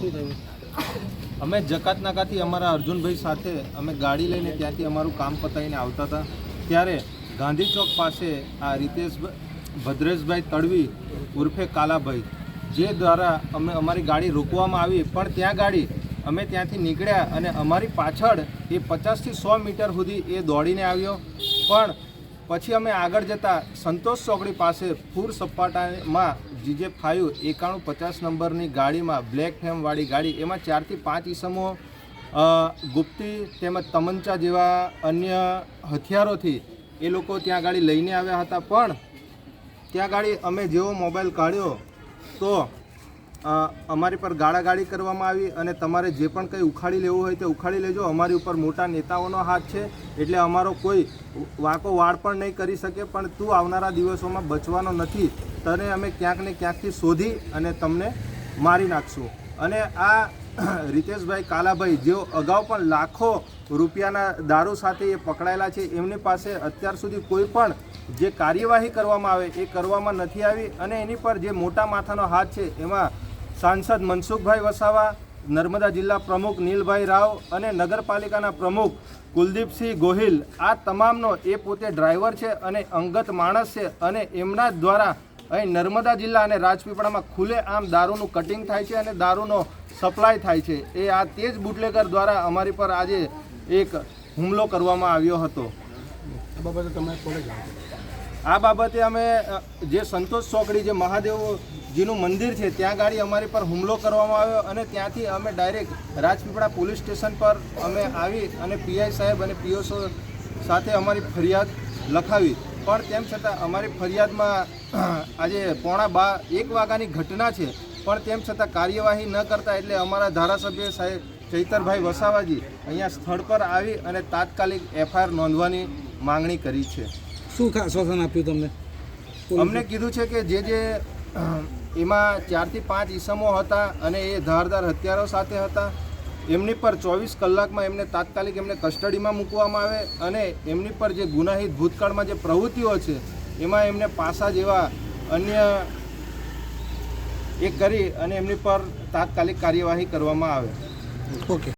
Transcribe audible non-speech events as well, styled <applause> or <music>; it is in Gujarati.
શું થયું? અમે જકાત નાકાથી અમારા અર્જુનભાઈ સાથે અમે ગાડી લઈને ત્યાંથી અમારું કામ પતાવીને આવતા હતા. ત્યારે ગાંધી ચોક પાસે આ રીતેશ ભદ્રેશભાઈ તડવી ઉર્ફે કાલાભાઈ, જે દ્વારા અમે અમારી ગાડી રોકવામાં આવી, પણ ત્યાં ગાડી અમે ત્યાંથી નીકળ્યા અને અમારી પાછળ એ પચાસથી સો મીટર સુધી એ દોડીને આવ્યો. પણ પછી અમે આગળ જતા સંતોષ ચોકડી પાસે ફૂર સપાટામાં જીજે ફાઇવ એકાણું પચાસ નંબરની ગાડીમાં બ્લેક ફેમવાળી ગાડી. એમાં ચારથી પાંચ ઈસમો ગુપ્તી તેમજ તમંચા જેવા અન્ય હથિયારોથી એ લોકો ત્યાં ગાડી લઈને આવ્યા હતા. પણ ત્યાં ગાડી અમે જેવો મોબાઈલ કાઢ્યો તો અમારી પર ગાળાગાળી કરવામાં આવી અને તમારે જે પણ કંઈ ઉખાડી લેવું હોય તે ઉખાડી લેજો. અમારી ઉપર મોટા નેતાઓનો હાથ છે, એટલે અમારો કોઈ વાંકો વાળ પણ નહીં કરી શકે, પણ તું આવનારા દિવસોમાં બચવાનો નથી. તને અમે ક્યાંક ને ક્યાંકથી શોધી અને તમને મારી નાખશું. અને આ <clears throat> રીતેશભાઈ કાલાભાઈ, જેઓ અગાઉ પણ લાખો રૂપિયાના દારૂ સાથે એ પકડાયેલા છે, એમની પાસે અત્યાર સુધી કોઈ પણ જે કાર્યવાહી કરવામાં આવે એ કરવામાં નથી આવી. અને એની પર જે મોટા માથાનો હાથ છે, એમાં સાંસદ મનસુખભાઈ વસાવા, નર્મદા જિલ્લા પ્રમુખ નીલભાઈ રાવ અને નગરપાલિકાના પ્રમુખ કુલદીપસિંહ ગોહિલ. આ તમામનો એ પોતે ડ્રાઈવર છે અને અંગત માણસ છે અને એમના દ્વારા અહીં નર્મદા જિલ્લા અને રાજપીપળામાં ખુલ્લે આમ દારૂનું કટિંગ થાય છે અને દારૂનો સપ્લાય થાય છે. એ આ તે જ બુટલેગર દ્વારા અમારી પર આજે એક હુમલો કરવામાં આવ્યો હતો? આ બાબતે અમે જે સંતોષ ચોકડી જે મહાદેવજીનું મંદિર છે, ત્યાં ગાડી અમારી પર હુમલો કરવામાં આવ્યો અને ત્યાંથી અમે ડાયરેક્ટ રાજપીપળા પોલીસ સ્ટેશન પર અમે આવી અને પીઆઈ સાહેબ અને પીઓસો સાથે અમારી ફરિયાદ લખાવી. પણ તેમ છતાં અમારી ફરિયાદમાં આજે પોણા બા, એક વાગ્યાની ઘટના છે. પણ તેમ છતાં કાર્યવાહી ન કરતા એટલે અમારા ધારાસભ્ય સાહેબ ચૈતરભાઈ વસાવાજી અહીંયા સ્થળ પર આવી અને તાત્કાલિક એફઆઈઆર નોંધવાની માંગણી કરી છે. શું આશ્વાસન આપ્યું તમને? અમને કીધું છે કે જે જે એમાં ચારથી પાંચ ઈસમો હતા અને એ ધારદાર હથિયારો સાથે હતા. એમની પર ચોવીસ કલાકમાં એમને તાત્કાલિક એમને કસ્ટડીમાં મૂકવામાં આવે અને એમની પર જે ગુનાહિત ભૂતકાળમાં જે પ્રવૃત્તિઓ છે એમાં એમને પાસા જેવા અન્ય એ કરી અને એમની પર તાત્કાલિક કાર્યવાહી કરવામાં આવે. ઓકે.